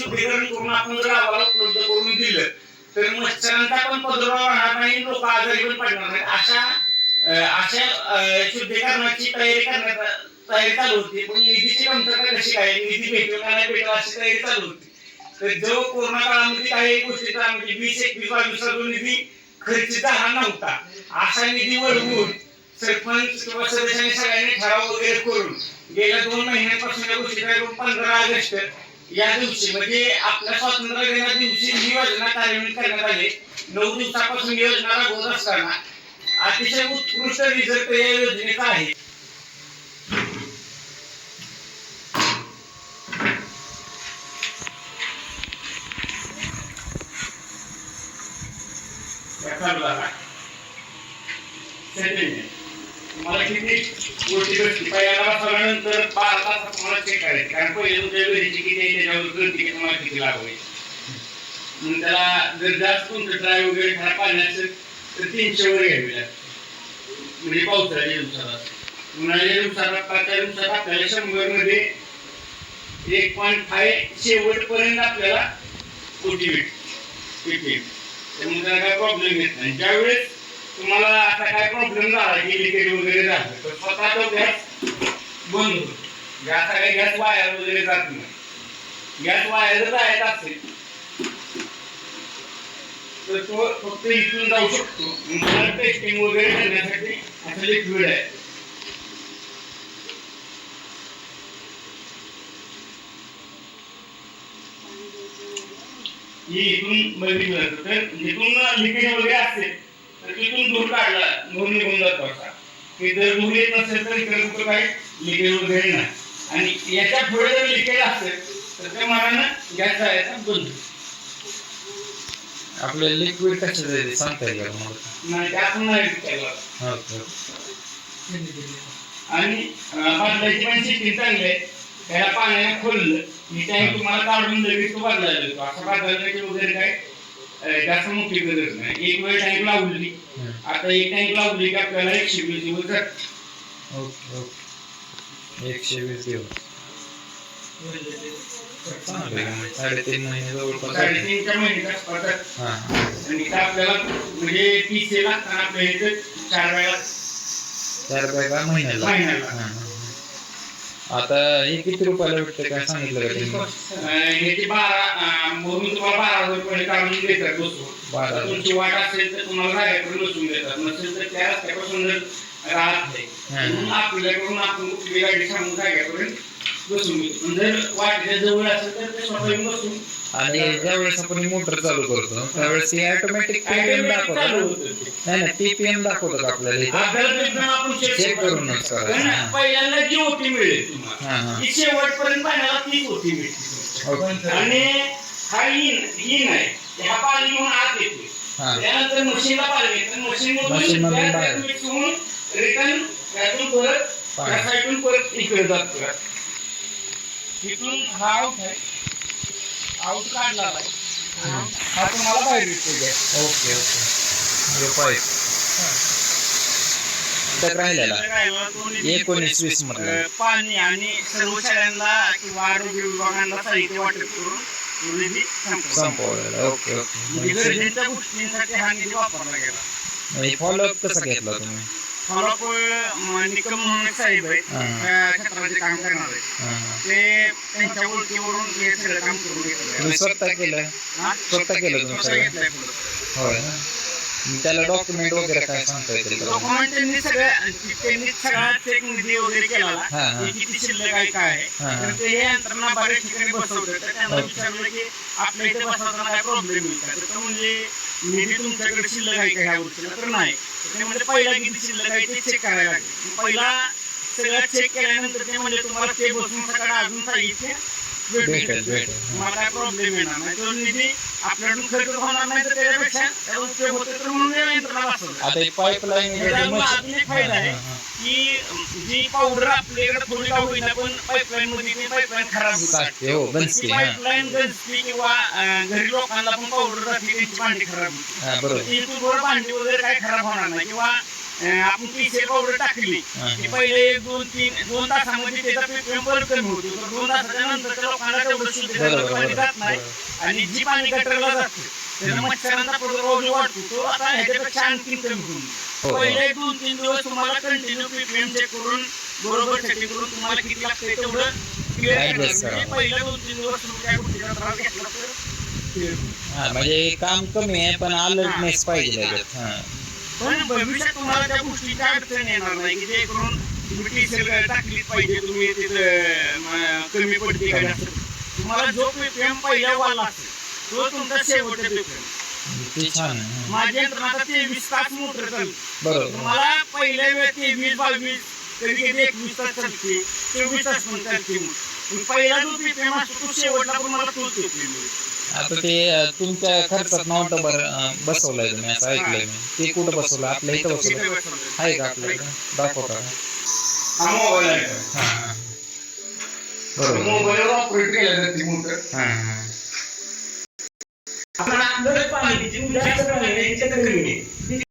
शुद्धीकरण करून आपण जर गावाला उपलब्ध करून दिलं तर मच्छरांचा पण प्रादुर्भाव राहणार नाही लोक आजारी पण पडणार नाही अशा अशा शुद्धीकरणाची तयारी करण्यात तयारी चालू होती. पण निधीची कमतरता कशी काय? निधी भेटेल का नाही भेटेल अशी तयारी चालू होती. तर जो कोरोना काळामध्ये काही गोष्टीचा म्हणजे वीस एकवीस बावीस जो निधी खर्च झाला नव्हता असा निधी वळवून सरपंच किंवा सदस्यांनी सगळ्यांनी ठराव वगैरे करून गेल्या दोन महिन्यांपासून या गोष्टी पंधरा ऑगस्ट या दिवशी म्हणजे आपल्या स्वातंत्र्य दिना दिवशी ही योजना कार्यान्वित करण्यात आली. नऊ दिवसापासून योजना राबवत असताना अतिशय उत्कृष्ट रिझल्ट या योजनेचा आहे. या तुम्हाला किती गोष्टी भेटली पहिल्यांदा बसवल्यानंतर बारा तासात तुम्हाला चेक करायचे. कारण पहिले तुमच्या विहिरीची किती आहे त्याच्यावर कळते की तुम्हाला किती लागू मग त्याला जर जास्त तुमचं ड्राय वगैरे खराब पाणी असेल तर तीनशे वर घ्यावी लागते म्हणजे पावसाळ्याच्या दिवसात उन्हाळ्याच्या दिवसात पाचच्या दिवसात आपल्याला शंभरमध्ये एक पॉईंट फाय शेवटपर्यंत आपल्याला ओटी भेटते त्यामुळे त्याला काय प्रॉब्लेम येत नाही. ज्यावेळेस तुम्हाला आता काय प्रॉब्लेम झाला? की लिकेज वगैरे झालं. तर स्वतः तो गॅस बंद होतो. गॅस काय गॅस वायर वगैरे जात नाही. गॅस वाया जर जायचा असेल तर तो फक्त इथून जाऊ शकतो. टेस्टिंग वगैरे करण्यासाठी असं लिक्विड आहे. ही इथून बघितलं जातं. तर इथून लिकेज वगैरे असेल तिथून धूर काढला धूर निघून जातो असा की जर धूर येत नसेल तर इकडे कुठं काही लिकेज वगैरे नाही. आणि याच्यापुढे जर लिकेज असेल तर त्या मानानं गॅस जायचा बंद. आपलं लिक्विड कसं जाईल सांगता येईल नाही त्यात नाही केलं. ओके आणि अं, बदलायची पण सिस्टीम चांगली आहे. त्याला पाण्याने खोललं. की टँक तुम्हाला काढून लगेच तो बदलायला येतो असं बदलायची वगैरे काय जास्त मोठी गरज नाही एक वेळ टँक लावली आता एक टँक लावली की आपल्याला एकशे वीस दिवस जातात. ओके ओके एकशे वीस दिवस. साडेतीन महिने जवळपास. साडेतीनच्या हा हा. आणि आपल्याला म्हणजे तीस लागताना आपल्या इथं चार वेळा चार बॅगा महिन्याला महिन्याला. आता हे किती रुपयाला भेटतं काय सांगितलं का बारा अं, म्हणून तुम्हाला बारा हजार रुपये काढून देतात बसून. बारा जर हजार. तुमची वाट असेल तर तुम्हाला जागेकडून बसून देतात. नसेल तर त्या रस्त्यापासून जर राहत नाही. म्हणून आपल्याकडून आपण कुठली गाडी सांगून बसून पण जर वाटेच्या जवळ असेल तर ते स्वतः येऊन बसून आणि ज्यावेळेस आपण मोटर चालू करतो त्यावेळेस हे ऑटोमॅटिक चालू दाखवतो होतं ते. नाही नाही आपल्याला आपल्याला ते पण आपण check Check करू. करूनच करायचं. कारण हा. पहिल्यांदा जी ओटी मिळेल तुम्हाला. ती शेवटपर्यंत पाण्याला तीच ओटी मिळते ओके. आणि हा इन इन आहे ह्या पाणी घेऊन आत येते त्यानंतर मशीनला पाणी येतं मशीन मधून. रिटर्न त्यातून परत. त्या साईडून परत इकडे जात तिथून हा काढला. हा. तुम्हाला बाहेर ओके ओके. हे पाईप राहिलेला. एकोणीस वीस मधला अं, पाणी आणि सर्व शाळांना किंवा आरोग्य विभागांना साहित्य वाटप करून. संपवलेला. ओके म्हणजे ओके गरजेच्या गोष्टींसाठी हा निधी वापरला गेला. म्हणजे फॉलोअप कसा घेतला तुम्ही? फॉलोअप निकम साहेब आहेत. त्या क्षेत्राचे काम करणार आहेत. ते त्यांच्या ओळखीवरून हे सगळं काम करून घेतलं तुम्ही स्वतः केलं हा? स्वतः केलं तुम्ही स्वतः सगळं घेतलंय पुढं. होय मग त्याला डॉक्युमेंट वगैरे काय सांगता येतील का? डॉक्युमेंट त्यांनी सगळ्या त्यांनी सगळा चेक निधी वगैरे केला हा, हा. की किती शिल्लक आहे काय आहे हा, हा. तर ते हे यंत्रणा बऱ्याच ठिकाणी बसवतात तर त्यांना. विचारलं की आपल्या इथे बसवताना काय प्रॉब्लेम येईल का तर तो म्हणजे निधी तुमच्याकडे शिल्लक आहे का ह्या वर्षीला तर नाही ते म्हणजे पहिला किती शिल्लक आहे ते चेक करायला लागेल. पहिला सगळं चेक केल्यानंतर ते म्हणजे तुम्हाला ते बसून सकाळी अजून साहित्य भेटू भेटेल. तुम्हाला काय प्रॉब्लेम येणार नाही तो निधी आपल्याकडून खर्च होणार नाही तर त्याच्यापेक्षा त्याचा उपयोग होतो तर म्हणून आता पाईपलाईन त्याच्यामुळे अजून एक फायदा आहे की जी पावडर आपल्याकडे थोडी का होईना पण पाईपलाईन मध्ये ती पाईपलाईन खराब हो हा. पाईपलाईन गंजती किंवा अं, घरी लोकांना पण पावडर त्यांची भांडी खराब होते. हा बरोबर. ती इथून वर भांडी वगैरे काय खराब होणार नाही. किंवा अं, आपण टीसीएल पावडर टाकली हा. की पहिले एक दोन तीन दोन तासामध्ये त्याचा परत कमी होतो. तर दोन तासाच्या नंतर त्या लोकांना तेवढं शुद्ध बरोबर, पाणी जात बरोबर. नाही. आणि जी पाणी गटरला जाते त्याचा मच्छरांचा प्रादुर्भाव जो वाढतो तो आता ह्याच्यापेक्षा आणखी कमी होईल हो. पहिले दोन तीन दिवस तुम्हाला कंटिन्यू पीपीएम चेक करून बरोबर चेकिंग करून तुम्हाला किती लागतंय तेवढं. म्हणजे पहिले दोन तीन दिवस तुम्ही त्या गोष्टीचा त्रास घेतला तर clear होईल. हा म्हणजे काम कमी आहे पण अलर्टनेस पाहिजे त्याच्यात हा पण भविष्यात तुम्हाला त्या गोष्टीची अडचण येणार नाही की जे करून तुम्ही टाकलीच पाहिजे तुम्ही तिथं म, कमी पडते का जास्त तुम्हाला जो पीपीएम पहिल्या वाला असेल तो तुमचा शेवटचा पीपीएम ते छान आहे. हा. माझी यंत्रणा आता तेवीस तास मोटर चालते बरोबर. तुम्हाला पहिल्या वेळ तेवीस बावीस कधी कधी एकवीस तास चालते. चोवीस तास पण चालते. मग. पण पहिला जो पीपीएम असतो तो शेवटला पण मला तोच पीपीएम आता ते अं, तुमच्या खर्चात नव्हतं बरं बसवलंय तुम्ही असं ऐकलंय मी. ते कुठं बसवलं? आपल्या इथं बसवलं आहे का आपल्याकडे दाखव का हा मोबाईल आहे हा. हा. बरोबर मोबाईलवर ऑपरेट केल्या जाते मोटर हा. हा. आपण आपलं पाणी जिथून जास्त पाणी आहे, तिथे कमी आहे.